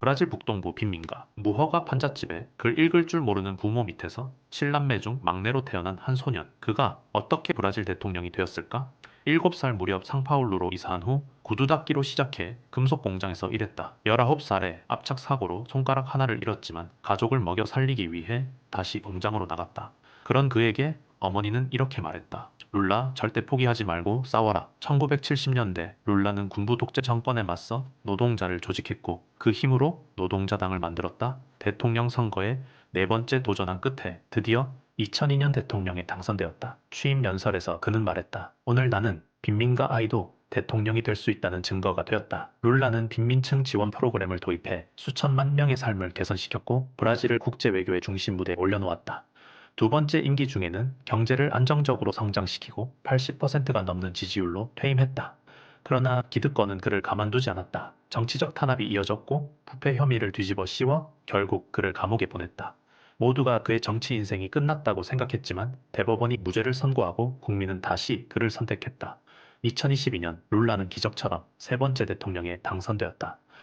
브라질 북동부 빈민가 무허가 판잣집에 글 읽을 줄 모르는 부모 밑에서 칠남매 중 막내로 태어난 한 소년. 그가 어떻게 브라질 대통령이 되었을까? 7살 무렵 상파울루로 이사한 후 구두 닦기로 시작해 금속 공장에서 일했다. 19살에 압착 사고로 손가락 하나를 잃었지만 가족을 먹여 살리기 위해 다시 공장으로 나갔다. 그런 그에게 어머니는 이렇게 말했다. 룰라 절대 포기하지 말고 싸워라. 1970년대 룰라는 군부 독재 정권에 맞서 노동자를 조직했고 그 힘으로 노동자당을 만들었다. 대통령 선거에 네 번째 도전한 끝에 드디어 2002년 대통령에 당선되었다. 취임 연설에서 그는 말했다. 오늘 나는 빈민가 아이도 대통령이 될 수 있다는 증거가 되었다. 룰라는 빈민층 지원 프로그램을 도입해 수천만 명의 삶을 개선시켰고 브라질을 국제 외교의 중심 무대에 올려놓았다. 두 번째 임기 중에는 경제를 안정적으로 성장시키고 80%가 넘는 지지율로 퇴임했다. 그러나 기득권은 그를 가만두지 않았다. 정치적 탄압이 이어졌고 부패 혐의를 뒤집어 씌워 결국 그를 감옥에 보냈다. 모두가 그의 정치 인생이 끝났다고 생각했지만 대법원이 무죄를 선고하고 국민은 다시 그를 선택했다. 2022년 룰라는 기적처럼 세 번째 대통령에 당선되었다.